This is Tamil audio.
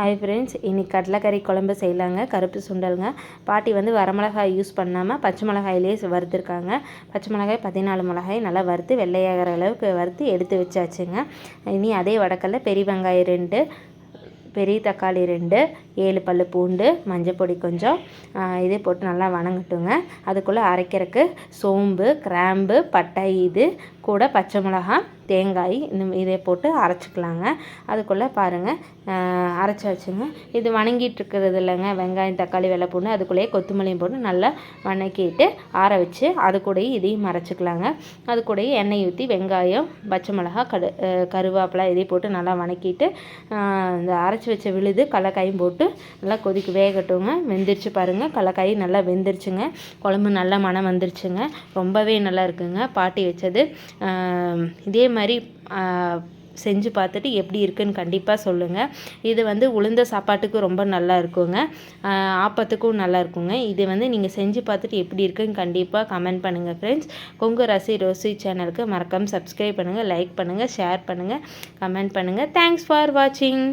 ஹாய் ஃப்ரெண்ட்ஸ் இன்றைக்கி கடலைக்கறி குழம்பு செய்யலாங்க. கருப்பு சுண்டலுங்க. பாட்டி வந்து வரமிளகாய் யூஸ் பண்ணாமல் பச்சை மிளகாயிலே வறுத்துருக்காங்க. பச்சை மிளகாய் பதினாலு மிளகாய் நல்லா வறுத்து வெள்ளையாகிற அளவுக்கு வறுத்து எடுத்து வச்சாச்சுங்க. இனி அதே வடக்கல்ல பெரிய வெங்காயம் ரெண்டு பெரிய தக்காளி ரெண்டு ஏழு பல் பூண்டு மஞ்சள் பொடி கொஞ்சம் இதே போட்டு நல்லா வணங்கட்டுங்க. அதுக்குள்ளே அரைக்கிறதுக்கு சோம்பு கிராம்பு பட்டை இது கூட பச்சை மிளகாய் தேங்காய் இந்த இதே போட்டு அரைச்சிக்கலாங்க. அதுக்குள்ளே பாருங்கள் அரைச்சாச்சுங்க இது வணங்கிட்டு இருக்கிறது இல்லைங்க வெங்காயம் தக்காளி வெள்ளை பூண்டு அதுக்குள்ளேயே கொத்தமல்லியும் போட்டு நல்லா வணக்கிட்டு ஆற வச்சு அது கூடயே இதையும் அரைச்சிக்கலாங்க அது கூடயே எண்ணெய் ஊற்றி வெங்காயம் பச்சை மிளகா கடு கருவேப்பிலை இதையும் போட்டு நல்லா வணக்கிட்டு இந்த அரைச்சி வச்ச விழுது கடலக்காயும் போட்டு நல்லா கொதிக்க வேகட்டுங்க. வெந்துருச்சு பாருங்கள் கடலக்காய் நல்லா வெந்துருச்சுங்க. குழம்பு நல்லா மனம் வந்துருச்சுங்க. ரொம்பவே நல்லா இருக்குங்க. பாட்டி வச்சது. இதே மாதிரி செஞ்சு பார்த்துட்டு எப்படி இருக்குன்னு கண்டிப்பாக சொல்லுங்கள் இது வந்து உளுந்த சாப்பாட்டுக்கு ரொம்ப நல்லா இருக்குங்க. ஆப்பத்துக்கும் நல்லா இருக்குங்க. இது வந்து நீங்கள் செஞ்சு பார்த்துட்டு எப்படி இருக்குன்னு கண்டிப்பாக கமெண்ட் பண்ணுங்கள் ஃப்ரெண்ட்ஸ் கொங்கு ரசி ரோசி சேனலுக்கு மறக்காமல் சப்ஸ்கிரைப் பண்ணுங்கள் லைக் பண்ணுங்கள் ஷேர் பண்ணுங்கள் கமெண்ட் பண்ணுங்கள் தேங்க்ஸ் ஃபார் வாட்சிங்